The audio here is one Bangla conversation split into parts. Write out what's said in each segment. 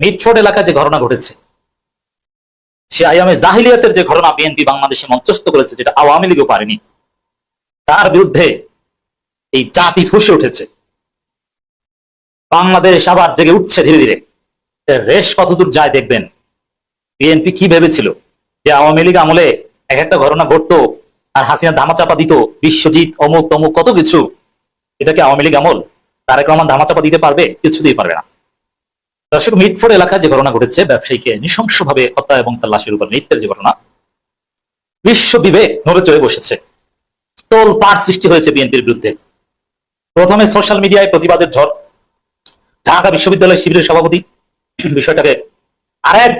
মিটফোর্ড এলাকায় যে ঘটনা ঘটেছে, সে আয়ামে জাহিলিয়াতের যে ঘটনা বিএনপি বাংলাদেশে মঞ্চস্থ করেছে, যেটা আওয়ামী লীগও পারেনি, তার বিরুদ্ধে এই জাতি ফুসে উঠেছে। বাংলাদেশ আবার জেগে উঠছে ধীরে ধীরে। রেশ কতদূর যায় দেখবেন। বিএনপি কি ভেবেছিল? যে আওয়ামী লীগ আমলে এক একটা ঘটনা ঘটতো, আর হাসিনা ধামাচাপা দিত, বিশ্বজিৎ, অমুক, তমুক, কত কিছু, এটাকে আওয়ামী লীগ আমল, তারেক রহমান ধামাচাপা দিতে পারবে, কিছুতেই পারবে না। দর্শক মিটফোর্ড এলাকায় যে ঘটনা ঘটেছে, ব্যবসায়ীকে নৃশংসভাবে হত্যা এবং তার লাশের উপর নৃত্যের যে ঘটনা, বিশ্ব বিবেক নড়ে চড়ে বসেছে। তোল পাড় সৃষ্টি হয়েছে বিএনপির বিরুদ্ধে। প্রথমে সোশ্যাল মিডিয়ায় প্রতিবাদের ঝড়। ঢাকা বিশ্ববিদ্যালয় শিবিরের সভাপতি বিষয়টাকে আর এক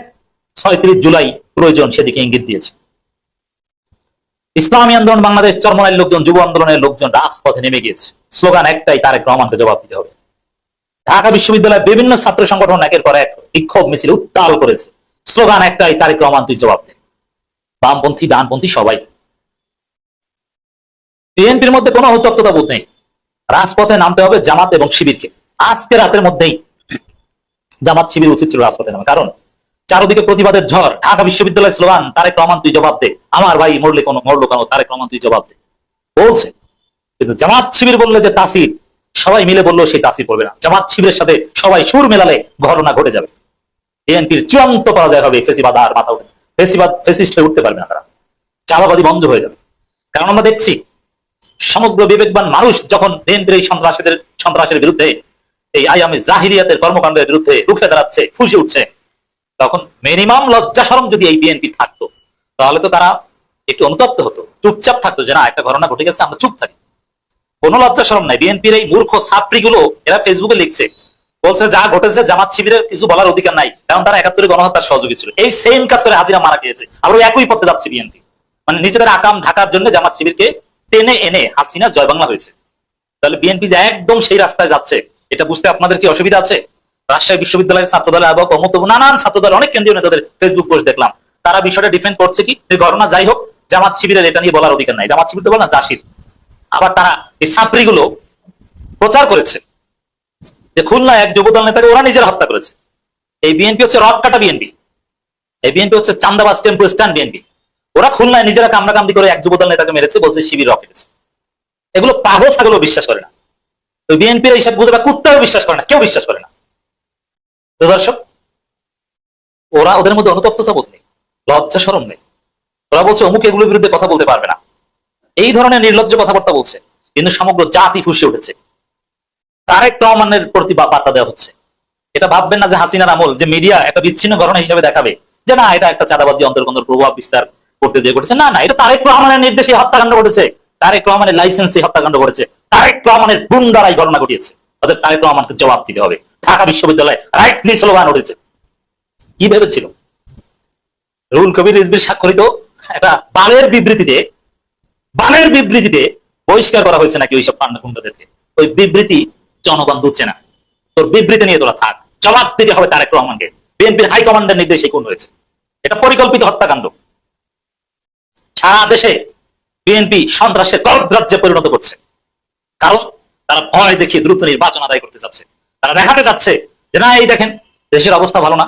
ছয়ত্রিশ জুলাই প্রয়োজন সেদিকে ইঙ্গিত দিয়েছে। ইসলামী আন্দোলন, বাংলাদেশ চরমনাইয়ের লোকজন, যুব আন্দোলনের লোকজন রাজপথে নেমে গিয়েছে। স্লোগান একটাই, তারেক রহমানকে জবাব দিতে হবে। ঢাকা বিশ্ববিদ্যালয়ের বিভিন্ন ছাত্র সংগঠন একের পর এক বিক্ষোভ মিছিল উত্তাল করেছে। স্লোগান একটাই, তারেক রহমান, তুই জবাব দে। বামপন্থী, ডানপন্থী সবাই। বিএনপির মধ্যে কোনো উত্তপ্ততা বোধ নেই। রাজপথে নামতে হবে জামাত এবং শিবিরকে। আজকে রাতের মধ্যেই জামাত শিবির উচিত ছিল রাজপথে নামা। কারণ চারদিকে প্রতিবাদের ঝড়, ঢাকা বিশ্ববিদ্যালয়ের স্লোগান, তারেক রহমান, তুই জবাব দে। আমার ভাই মরলে কোনো মরলো কেন? তারেক রহমান, তুই জবাব দে। বলছে, কিন্তু জামাত শিবির বললে যে তাসির সবাই মিলে বলল সেই তাসির পড়বে না। জামাত শিবিরের সাথে সবাই সুর মেলালে ঘটনা ঘটে যাবে। বিএনপির চূড়ান্ত পরাজয় হবে ফেসিবাদ আর মাথা উঠে ফেসিবাদ ফেসিস্ট হয়ে উঠতে পারবে না তারা। চালাবাদী বন্ধ হয়ে যাবে। কারণ আমরা দেখছি, সমগ্র বিবেকবান মানুষ যখন বিএনপির এই সন্ত্রাসীদের, সন্ত্রাসের বিরুদ্ধে, এই আয়ামে জাহিরিয়াতের কর্মকাণ্ডের বিরুদ্ধে রুখে দাঁড়াচ্ছে, ফুসে উঠছে, তখন মিনিমাম লজ্জা সরম যদি এই বিএনপি থাকতো, তাহলে তো তারা একটু অনুতপ্ত হতো, চুপচাপ থাকতো যে না, একটা ঘটনা ঘটে গেছে, আমরা চুপ থাকি। কোনো লজ্জা সরম নাই। বিএনপির এই মূর্খ ছাত্রীগুলো, এরা ফেসবুকে লিখছে। বলছে, যা ঘটেছে জামাত শিবিরের কিছু বলার অধিকার নাই। কারণ তারা একাত্তরে গণহত্যার সহযোগী ছিল। এই সেম কাজ করে হাজিরা মারা গিয়েছে। আবার একই পথে যাচ্ছে বিএনপি মানে নিজেদের আকাম ঢাকার জন্য জামাত শিবিরকে টেনে এনে হাসিনা জয় বাংলা হয়েছে। তাহলে বিএনপি যে একদম সেই রাস্তায় যাচ্ছে, এটা বুঝতে আপনাদের কি অসুবিধা আছে? রাজশাহী বিশ্ববিদ্যালয়ের ছাত্রদল এবং অমুক তমুক নানান ছাত্রদল, অনেক কেন্দ্রীয় নেতাদের ফেসবুক পোস্ট দেখলাম। তারা বিষয়টা ডিফেন্ড করছে কি? ঘটনা যাই হোক, জামাত শিবিরের এটা নিয়ে বলার অধিকার নাই। জামাত শিবির তো বলে না, জাসির। আবার তারা এই ছাত্রীগুলো প্রচার করেছে। যে খুলনা এক যুবদল নেতাকে ওরা নিজের হত্যা করেছে। এই বিএনপি হচ্ছে রক কাটা বিএনপি। এই বিএনপি হচ্ছে চান্দাবাজ টেম্পো স্ট্যান্ড বিএনপি। ওরা খুলনায় নিজেরা কামড়াকামড়ি করে এক যুবদল নেতাকে মেরেছে, বলছে শিবির রকেটেছে এগুলো পাগল ছাগলও বিশ্বাস করে না। তো বিএনপির এইসব বুঝে বা কুত্তাও বিশ্বাস করে না, কেউ বিশ্বাস করে না। তো দর্শক, ওরা ওদের মধ্যে অনুতপ্ততা বোধ নেই, লজ্জা সরম নেই। ওরা বলছে, অমুক এগুলোর বিরুদ্ধে কথা বলতে পারবে না। এই ধরনের নির্লজ্জ কথাবার্তা বলছে, কিন্তু সমগ্র জাতি ফুসে উঠেছে। তারেক রহমানের প্রতি বার্তা দেওয়া হচ্ছে। এটা ভাববেন না যে হাসিনার আমল, যে মিডিয়া একটা বিচ্ছিন্ন ঘটনা হিসেবে দেখাবে, যে না, এটা একটা চাঁদাবাজি অন্তর্গত প্রভাব বিস্তার করতে যে ঘটেছে। না না, এটা তারেক রহমানের নির্দেশে হত্যাকাণ্ড ঘটেছে। তারেক রহমানের লাইসেন্সে হত্যাকাণ্ড ঘটেছে। তারেক রহমানের গুন্ডারাই ঘটনা ঘটিয়েছে। তাদের তারেক রহমানকে জবাব দিতে হবে। ঢাকা বিশ্ববিদ্যালয়ে রাইটলি স্লোগান উঠেছে। কি ভেবেছিল? রুল কবির রিজবির স্বাক্ষরিত একটা বালের বিবৃতিতে বালের বিবৃতিতে বহিষ্কার করা হয়েছে নাকি ওইসব পান্না গুন্ডাদেরকে ওই বিবৃতি জনগণ দুচ্ছে না। তোর বিবৃতি নিয়ে তোরা থাক। জবাব দিতে হবে তারেক রহমানকে। বিএনপির হাইকমান্ডের নির্দেশে কোন হয়েছে। এটা পরিকল্পিত হত্যাকাণ্ড। সারা দেশে বিএনপি সন্ত্রাসের গণরাজ্যে পরিণত করছে। কারণ তারা ভয় দেখিয়ে দ্রুত নির্বাচন আদায় করতে যাচ্ছে। তারা দেখাতে যাচ্ছে যে, না, এই দেখেন, দেশের অবস্থা ভালো না।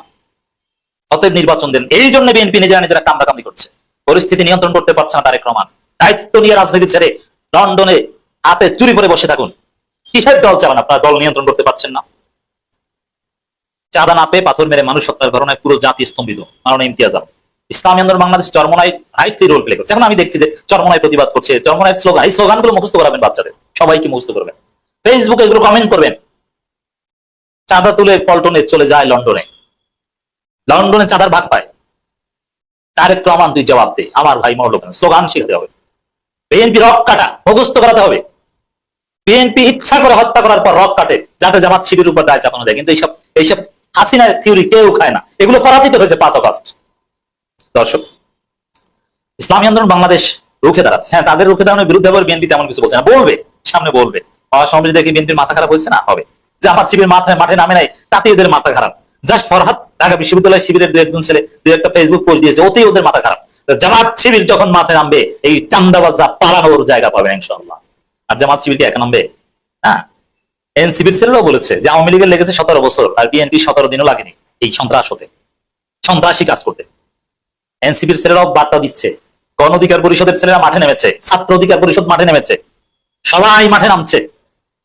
অতএব নির্বাচন দেন। এই জন্য বিএনপি নিজেরা নিজেরা কামড়াকামড়ি করছে। পরিস্থিতি নিয়ন্ত্রণ করতে পারছে না তারেক রহমান। দায়িত্ব নিয়ে রাজনীতি ছেড়ে লন্ডনে হাতে চুরি করে বসে থাকুন। কিসের দল চালান? আপনার দল নিয়ন্ত্রণ করতে পারছেন না। চাঁদা না পেয়ে পাথর মেরে মানুষ হত্যার ঘটনায় পুরো জাতি স্তম্ভিত। মাননীয় Imtiaz Alam, Islami Andolan Bangladesh Charmonai highly role play করছে। এখন আমি দেখছি যে চরমনায় প্রতিবাদ করছে, চরমনায় স্লোগান এই স্লোগানগুলো মুখস্থ করাবেন বাচ্চাদের। সবাইকে মুখস্থ করবেন। ফেসবুকে এগুলো কমেন্ট করবেন। চাঁদা তুলে পল্টনে চলে যায় লন্ডনে। লন্ডনে চাঁদার ভাগ পায়। তারেক রহমান, তুই জবাব দে। আমার ভাই মরলো স্লোগান শিখাতে হবে। বিএনপি রক কাটা, মুখস্থ করাতে হবে। বিএনপি ইচ্ছা করে হত্যা করার পর রক কাটে, যাতে জামাত শিবির উপর দায় চাপানো যায়। কিন্তু এইসব এইসব হাসিনা থিওরি কেউ খায় না। এগুলো পরাজিত হয়েছে পাঁচ অগস্ট দর্শক, ইসলামী আন্দোলন বাংলাদেশ রুখে দাঁড়াচ্ছে। হ্যাঁ তাদের রুখে দাঁড়ানোর বিরুদ্ধে আবার বিএনপি তেমন কিছু বলছে না। বলবে, সামনে বলবে। পাওয়ার সমাবেশ দেখে বিএনপির মাথা খারাপ হয়েছে না? হবে। জামাত শিবির মাথায়, মাঠে নামে নাই, তাতে এদের মাথা খারাপ। জাস্ট ফরহাদ ঢাকা বিশ্ববিদ্যালয় শিবিরের দু একজন ছেলে, দু একটা ফেসবুক পোস্ট দিয়েছে, ওতেই ওদের মাথা খারাপ। জামাত শিবির যখন মাথায় নামবে, এই চান্দাবাজরা পালানোর জায়গা পাবে ইনশাল্লাহ আর জামাত শিবিরকে একা নামবে? হ্যাঁ। এনসিবির ছেলেরাও বলেছে যে আওয়ামী লীগের লেগেছে সতেরো বছর আর বিএনপি সতেরো দিনও লাগেনি এই সন্ত্রাস হতে। সন্ত্রাসী কাজ করতে। এনসিপির ছেলেরাও বার্তা দিচ্ছে। গণ অধিকার পরিষদের ছেলেরা মাঠে নেমেছে। ছাত্র অধিকার পরিষদ মাঠে নেমেছে। সবাই মাঠে নামছে।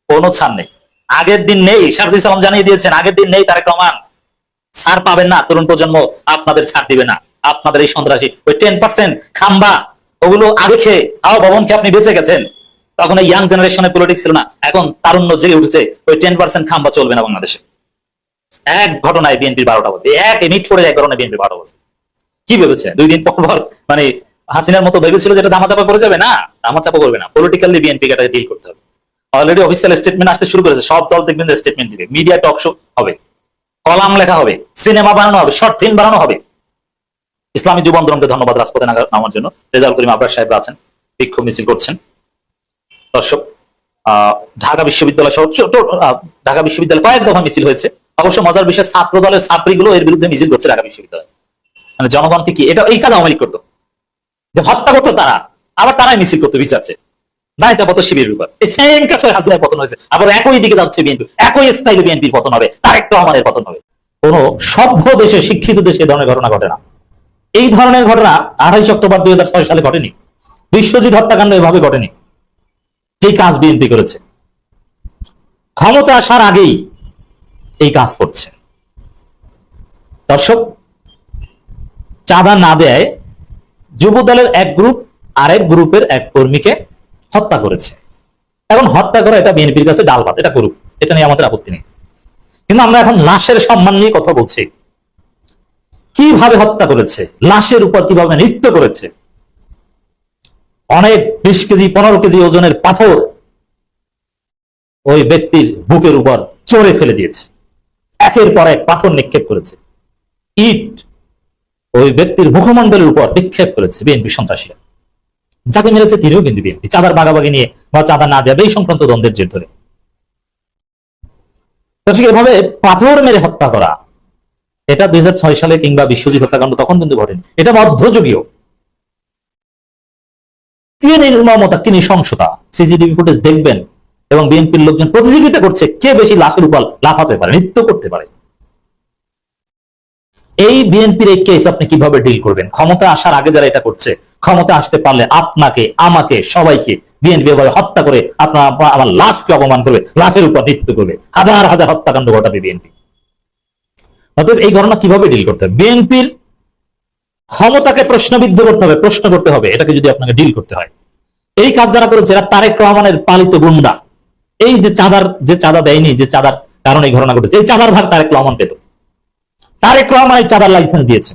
কোনো ছাড় নেই। আগের দিন নেই শারজি সালাম জানিয়ে দিয়েছেন, আগের দিন নেই তারেক রহমান। ছাড় পাবেন না, তরুণ প্রজন্ম আপনাদের ছাড় দিবে না। আপনাদের এই সন্ত্রাসী। ওই টেন পার্সেন্ট খাম্বা, ওগুলো আগে খেয়ে আও ভবনকে আপনি বেঁচে গেছেন। তখন ইয়াং জেনারেশনের পলিটিক্স ছিল না। এখন তারুণ্য জেগে উঠেছে। ওই টেন পার্সেন্ট খাম্বা চলবে না বাংলাদেশে। এক ঘটনায় বিএনপির বারোটা বলছে এক মিনিট পরে এক ঘটনায় বিএনপির বারোটা বলছে কি ভেবেছে দুই দিন পর পর মানে হাসিনার মতো ভেবেছিল যেটা দামাচাপা করে যাবে? না, দামাচাপা করবে না। পলিটিক্যালি বিএনপি এটাকে ডিল করতে হবে। অলরেডি অফিসিয়াল স্টেটমেন্ট আসতে শুরু করেছে। সব দল দেখবেন স্টেটমেন্ট দিবে। মিডিয়া টক শো হবে। কলাম লেখা হবে। সিনেমা বানানো হবে। শর্ট ফিল্ম বানানো হবে। ইসলামী যুব আন্দোলনকে ধন্যবাদ রাজপথে নামার জন্য। রেজাল করিম আবরার সাহেব আছেন, বিক্ষোভ মিছিল করছেন। দর্শক ঢাকা বিশ্ববিদ্যালয় সহ ঢাকা বিশ্ববিদ্যালয় কয়েক দফা মিছিল হয়েছে। অবশ্য মজার বিষয় ছাত্র দলের ছাত্রীগুলো এর বিরুদ্ধে মিছিল করছে ঢাকা বিশ্ববিদ্যালয়। মানে জনগণকে কি এটা এই কাজ আওয়ামী করতো। যে হত্যা করতো তারা, আবার তারাই মিছিল করতো বিচারছে। কাছে হাসিনার পতন হয়েছে। আবার একই দিকে যাচ্ছে একই বিএনপির পতন হবে। পতন হবে। কোন সভ্য দেশে, শিক্ষিত দেশে এ ধরনের ঘটনা ঘটে না। এই ধরনের ঘটনা আঠাইশ অক্টোবর দুই হাজার ছয় সালে ঘটেনি। বিশ্বজিৎ হত্যাকাণ্ড এভাবে ঘটেনি। যে কাজ বিএনপি করেছে। ক্ষমতা আসার আগেই এই কাজ করছে। দর্শক, চাঁদা না দেয় যুব দলের এক গ্রুপ আরেক গ্রুপের এক কর্মীকে হত্যা করেছে। এখন হত্যা করা এটা বিএনপির কাছে ডাল ভাত এটা করুক। এটা নিয়ে আমাদের আপত্তি নেই। কিন্তু আমরা এখন লাশের সম্মান নিয়ে কথা বলছি। কীভাবে হত্যা করেছে? লাশের উপর কীভাবে নৃত্য করেছে? অনেক বিশ কেজি, পনেরো কেজি ওজনের পাথর ওই ব্যক্তির বুকের উপর চড়ে ফেলে দিয়েছে। একের পর এক পাথর নিক্ষেপ করেছে। ইট ওই ব্যক্তির মুখমণ্ডলের উপর নিক্ষেপ করেছে বিএনপি সন্ত্রাসীরা। যাকে মেরেছে তিনিও কিন্তু বিএনপি চাঁদার বাগাবাগি নিয়ে বা চাঁদা না দেবে এই সংক্রান্ত দ্বন্দ্বের জের ধরে। এভাবে পাথর মেরে হত্যা করা এটা দুই হাজার ছয় সালে কিংবা বিশ্বজিৎ হত্যাকাণ্ড তখন কিন্তু ঘটেনি। এটা মধ্যযুগীয়। কি নির্মমতা কি নৃশংসতা? সিসিটিভি ফুটেজ দেখবেন এবং বিএনপির লোকজন প্রতিযোগিতা করছে কে বেশি লাশের উপর লাফাতে পারে, নৃত্য করতে পারে। এই বিএনপির এই কেস আপনি কীভাবে ডিল করবেন? ক্ষমতা আসার আগে যারা এটা করছে, ক্ষমতা আসতে পারলে আপনাকে, আমাকে, সবাইকে বিএনপি এভাবে হত্যা করে আপনার আমার লাশকে অপমান করবে, লাশের উপর নৃত্য করবে। হাজার হাজার হত্যাকাণ্ড ঘটাবে বিএনপি। অতএব এই ঘটনা কীভাবে ডিল করতে হবে? বিএনপির ক্ষমতাকে প্রশ্নবিদ্ধ করতে হবে, প্রশ্ন করতে হবে, এটাকে যদি আপনাকে ডিল করতে হয়। এই কাজ যারা করেছে এরা তারেক রহমানের পালিত গুন্ডা। এই যে চাঁদার, যে চাঁদা দেয়নি, যে চাঁদার কারণে এই ঘটনা ঘটেছে, এই চাঁদার ভাগ তারেক রহমান পেত। তারেক রহমান এই চাঁদার লাইসেন্স দিয়েছে।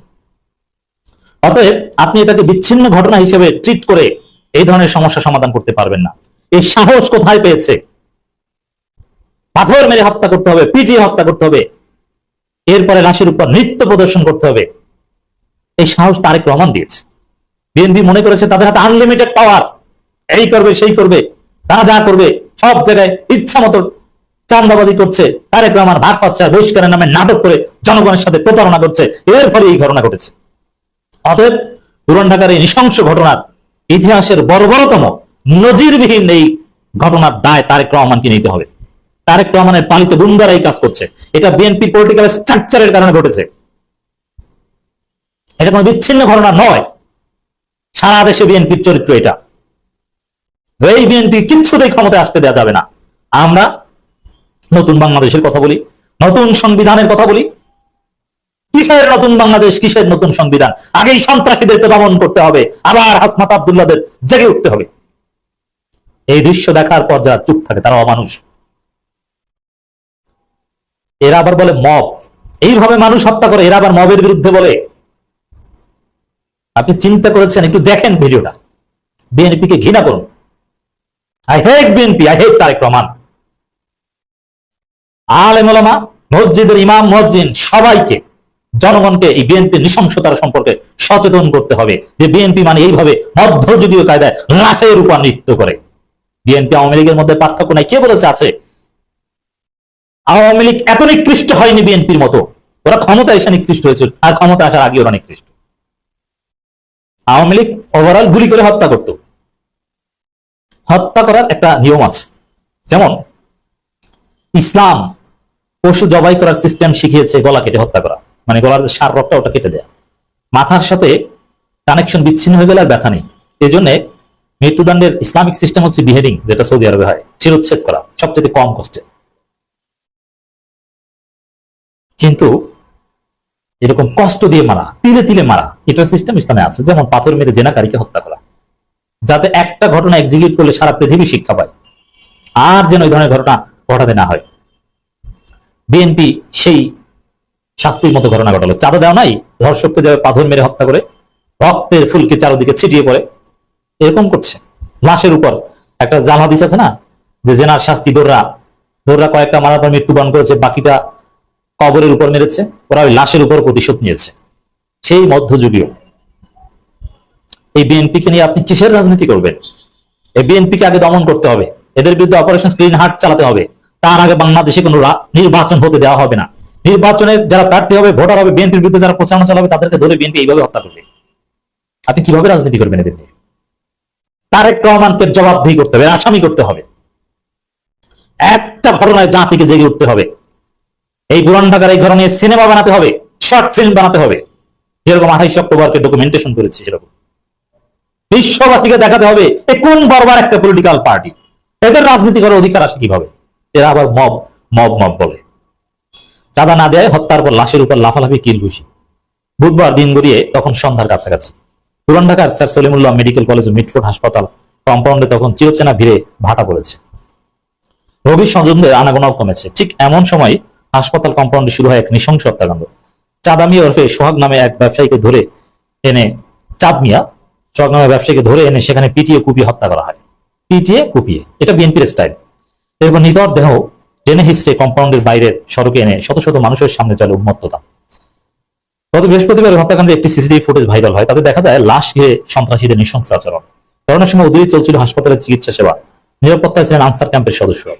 অতএব আপনি এটাকে বিচ্ছিন্ন ঘটনা হিসেবে ট্রিট করে এই ধরনের সমস্যা সমাধান করতে পারবেন না। এই সাহস কোথায় পেয়েছে? পাথর মেরে হত্যা করতে হবে, পিটিয়ে হত্যা করতে হবে। এরপরে লাশের উপর নৃত্য প্রদর্শন করতে হবে। এই সাহস তারেক রহমান দিয়েছে। বিএনপি মনে করেছে তাদের হাতে আনলিমিটেড পাওয়ার এই করবে, সেই করবে তারা যা করবে, সব জায়গায় ইচ্ছা মতো চান্দাবাজি করছে। তারেক রহমান ভাগ পাচ্ছে, বহিষ্কারের নামে নাটক করে জনগণের সাথে প্রতারণা করছে। এর ফলে এই ঘটনা ঘটেছে। অতএব পুরান ঢাকার এই নৃশংস ঘটনার ইতিহাসের বর্বরতম নজিরবিহীন এই ঘটনার দায় তারেক রহমানকে নিতে হবে। তারেক রহমানের পালিত গুন্ডারা এই কাজ করছে। এটা বিএনপি পলিটিক্যাল স্ট্রাকচারের কারণে ঘটেছে। এটা কোনো বিচ্ছিন্ন ঘটনা নয়। সারা দেশে বিএনপির চরিত্র এটা। এই বিএনপি কিচ্ছুতেই ক্ষমতায় আসতে দেওয়া যাবে না। আমরা নতুন বাংলাদেশের কথা বলি, নতুন সংবিধানের কথা বলি। কিসের নতুন বাংলাদেশ, কিসের নতুন সংবিধান? আগেই সন্ত্রাসীদেরকে দমন করতে হবে। আবার হাসমাত আবদুল্লাদের জেগে উঠতে হবে। এই দৃশ্য দেখার পর যারা চুপ থাকে, তারা অমানুষ। এরা আবার বলে মব। এইভাবে মানুষ হত্যা করে, এরা আবার মবের বিরুদ্ধে বলে। আপনি চিন্তা করেছেন, একটু দেখেন ভিডিওটা। বিএনপি কে ঘৃণা করুন। I hate BNP I hate Tarique Rahman. আলেম মসজিদের ইমাম, মসজিদ, সবাইকে, জনগণকে এই বিএনপি নৃশংসতার সম্পর্কে সচেতন করতে হবে। যে বিএনপি মানে এইভাবে মধ্যযুগীয় কায়দায় লাশের উপর নৃত্য করে। বিএনপি আওয়ামী লীগের মধ্যে পার্থক্য নাই। কে বলেছে আছে? আওয়ামী লীগ এত নিকৃষ্ট হয়নি বিএনপির মতো। ওরা ক্ষমতা এসে নিকৃষ্ট হয়েছিল, আর ক্ষমতা আসার আগে ওরা নিকৃষ্ট। আওয়ামী লীগ ওভারঅল গুলি করে হত্যা করত। হত্যা করার একটা নিয়ম আছে। যেমন, ইসলাম পশু জবাই করার সিস্টেম শিখিয়েছে গলা কেটে হত্যা করা। মানে গলার যে সার রক্তটা ওটা কেটে দেয়া। মাথার সাথে কানেকশন বিচ্ছিন্ন হয়ে গেলে আর ব্যথা নেই। এই জন্য মৃত্যুদণ্ডের ইসলামিক সিস্টেম হচ্ছে বিহেভিং যেটা সৌদি আরবে হয়। চিরচ্ছেদ করা, সবচেয়ে কম কষ্টে। কিন্তু এরকম কষ্ট দিয়ে মারা, তিলে তিলে মারা, এটার সিস্টেম ইসলামে আছে। যেমন পাথর মেরে জেনাকারীকে হত্যা করা। যাতে একটা ঘটনা এক্সিকিউট করলে সারা পৃথিবী শিক্ষা পায়। আর যেন ওই ধরনের ঘটনা ঘটাতে না হয়। বিএনপি সেই শাস্তির মতো ঘটনা ঘটালো। চাঁদা দেওয়া নাই, ধর্ষককে যাবে পাথর মেরে হত্যা করে, রক্তের ফুলকে চারদিকে ছিটিয়ে পড়ে, এরকম করছে। লাশের উপর একটা জাল হাদিস আছে না? যে জেনার শাস্তি, দোররা। দোররা কয়েকটা মারার পর মৃত্যুবরণ করেছে, বাকিটা কবরের উপর মেরেছে, ওরা ওই লাশের উপর প্রতিশোধ নিয়েছে। সেই মধ্যযুগীয়, এই বিএনপিকে নিয়ে আপনি কিসের রাজনীতি করবেন? এই বিএনপিকে আগে দমন করতে হবে। এদের বিরুদ্ধে অপারেশন স্ক্রিন হার্ট চালাতে হবে। তার আগে বাংলাদেশে কোনো নির্বাচন হতে দেওয়া হবে না। নির্বাচনে যারা প্রার্থী হবে, ভোটার হবে বিএনপির বিরুদ্ধে যারা প্রচারণা চালাবে, তাদেরকে ধরে বিএনপি এইভাবে হত্যা করবে। আপনি কীভাবে রাজনীতি করবেন এদের নিয়ে? তারেক রহমানকে জবাবদিহি করতে হবে আসামি করতে হবে। একটা ঘটনায় জাতিকে জেগে উঠতে হবে। এই পুরান ঢাকার এই নিয়ে সিনেমা বানাতে হবে, শর্ট ফিল্ম বানাতে হবে। যেরকম আঠাইশ অক্টোবরকে ডকুমেন্টেশন করেছি সেরকম। বিশ্ববাসীকে দেখাতে হবে এ কোন বর্বার একটা পলিটিক্যাল পার্টি এদের রাজনীতি করার অধিকার আসে কীভাবে? এরা আবার মব মব মব বলে। চাঁদা না দেয়, হত্যার পর লাশের উপর লাফালাফি কিল ঘুষি বুধবার দিন গড়িয়ে তখন সন্ধ্যার কাছাকাছি। পুরান ঢাকার sir Salimullah medical college Mitford হাসপাতাল কম্পাউন্ডে তখন চিরচেনা ভিড়ে ভাটা পড়েছে। রোগীর স্বজনদের আনাগোনাও কমেছে। ঠিক এমন সময় হাসপাতাল কম্পাউন্ডে শুরু হয় এক নৃশংস হত্যাকাণ্ড। চাঁদামি ওরফে সোহাগ নামে এক ব্যবসায়ীকে ধরে এনে, চাঁদ মিয়া, সোহাগ নামে ব্যবসায়ীকে ধরে এনে সেখানে পিটিয়ে কুপিয়ে হত্যা করা হয়। পিটিয়ে কুপিয়ে, এটা বিএনপির স্টাইল এরপর নিতর দেহ টেনে হিস্ট্রে কম্পাউন্ডের বাইরের সড়কে এনে শত শত মানুষের সামনে চলে উন্মত্ততা। গত বৃহস্পতিবার হত্যাকাণ্ডের একটি সিসিটিভি ফুটেজ ভাইরাল হয়, তাতে দেখা যায় লাশ ঘিরে সন্ত্রাসীদের নৃশংস আচরণ। করোনার সময় উদয় চলছিল হাসপাতালের চিকিৎসা সেবা। নিরাপত্তায় ছিলেন আনসার ক্যাম্পের সদস্যরা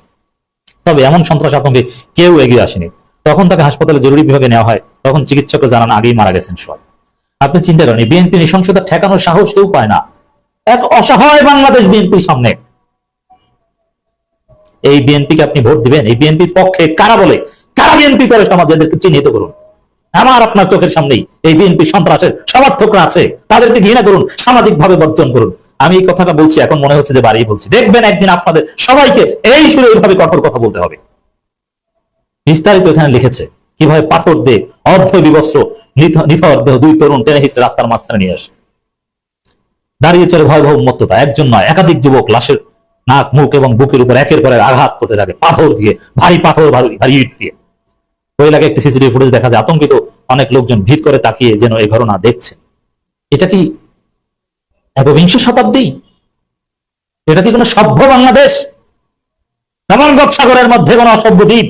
তবে এমন সন্ত্রাস আতঙ্কে কেউ এগিয়ে আসেনি। তখন তাকে হাসপাতালে জরুরি বিভাগে নেওয়া হয়। তখন চিকিৎসকরা জানান আগেই মারা গেছেন সোহাগ। আপনি চিন্তা করেন বিএনপি নৃশংসতা ঠেকানোর সাহস কেউ পায় না। এক অসহায় বাংলাদেশ বিএনপির সামনে। এই বিএনপিকে আপনি ভোট দিবেন? এই বিএনপির পক্ষে কারা বলে? কারা বিএনপি করে? সমাজ এদেরকে চিহ্নিত করুন। আমার আপনার চোখের সামনেই এই বিএনপি সন্ত্রাসের সমর্থকরা আছে। তাদেরকে ঘৃণা করুন সামাজিক ভাবে বর্জন করুন। আমি এই কথাটা বলছি, এখন মনে হচ্ছে যে বাড়িই বলছি। দেখবেন একদিন আপনাদের সবাইকে এই সুরে এইভাবে কঠোর কথা বলতে হবে। বিস্তারিত এখানে লিখেছে, কীভাবে পাথর দিয়ে অর্ধ বিবস্ত্র, নিথ- নিথর দেহ দুই তরুণ টেনে হিসেবে রাস্তার মাঝখানে নিয়ে আসে। দাঁড়িয়ে চলে ভয়াবহ উন্মত্ততা, একজন নয়, একাধিক যুবক লাশের নাক, মুখ এবং বুকের উপর একের পর আঘাত করতে থাকে, পাথর দিয়ে, ভারী পাথর, ভারী ভারী ইট দিয়ে। ওই এলাকায় একটি সিসিটিভি ফুটেজ দেখা যায়, আতঙ্কিত অনেক লোকজন ভিড় করে তাকিয়ে যেন এই ঘটনা দেখছে। এটা কি একবিংশ শতাব্দী? এটা কি কোনো সভ্য বাংলাদেশ? এমন সাগরের মধ্যে কোনো অসভ্য দ্বীপ?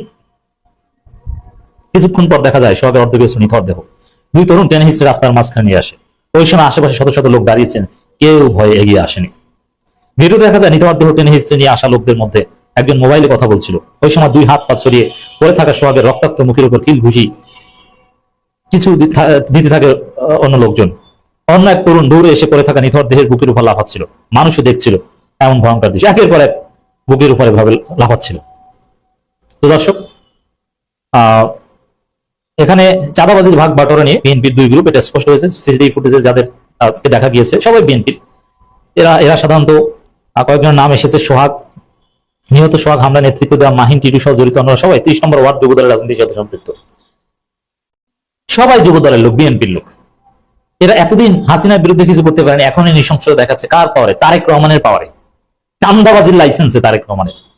কিছুক্ষণ পর দেখা যায় সোহাগের অর্ধবিশ্ব নিথর দেহ। দুই তরুণ টেনে হিসেবে রাস্তার মাঝখানে নিয়ে আসে। ওই সময় আশেপাশে শত শত লোক দাঁড়িয়েছেন, কেউ ভয়ে এগিয়ে আসেনি। ভিডিও দেখা যায়, নিথর দেহ টেনে হিসেবে নিয়ে আসা লোকদের মধ্যে একজন মোবাইলে কথা বলছিল। ওই সময় দুই হাত পা ছড়িয়ে পড়ে থাকা সোহাগের রক্তাক্ত মুখের উপর কিল ঘুষি কিছু দিতে থাকে অন্য লোকজন। অন্য এক তরুণ দৌড়ে এসে পড়ে থাকা নিথর দেহের বুকের উপর লাফাচ্ছিল। মানুষও দেখছিল এমন ভয়ঙ্কর দৃশ্য। একের পর এক বুকের উপরে ভাবে লাফাচ্ছিল। তো দর্শক এখানে চাঁদাবাজির ভাগ বাটোয়ারা নিয়ে বিএনপির দুই গ্রুপ, এটা স্পষ্ট হয়েছে, সিসিটিভি ফুটেজে যাদের দেখা গিয়েছে, সবাই বিএনপির এরা এরা সাধারণত কয়েকজনের নাম এসেছে, সোহাগ, নিহত সোহাগ হামলা, নেতৃত্ব দেওয়া মাহিন টিটু সহ জড়িত অন্যরা সবাই। ত্রিশ নম্বর ওয়ার্ড যুবদলের রাজনীতির সাথে সম্পৃক্ত। সবাই যুবদলের লোক, বিএনপির লোক। এরা এতদিন হাসিনার বিরুদ্ধে কিছু করতে পারেনি, এখনই নৃশংসতা দেখাচ্ছে। কার পাওয়ারে? তারেক রহমানের পাওয়ারে। চান্দাবাজির লাইসেন্সে তারেক রহমানের।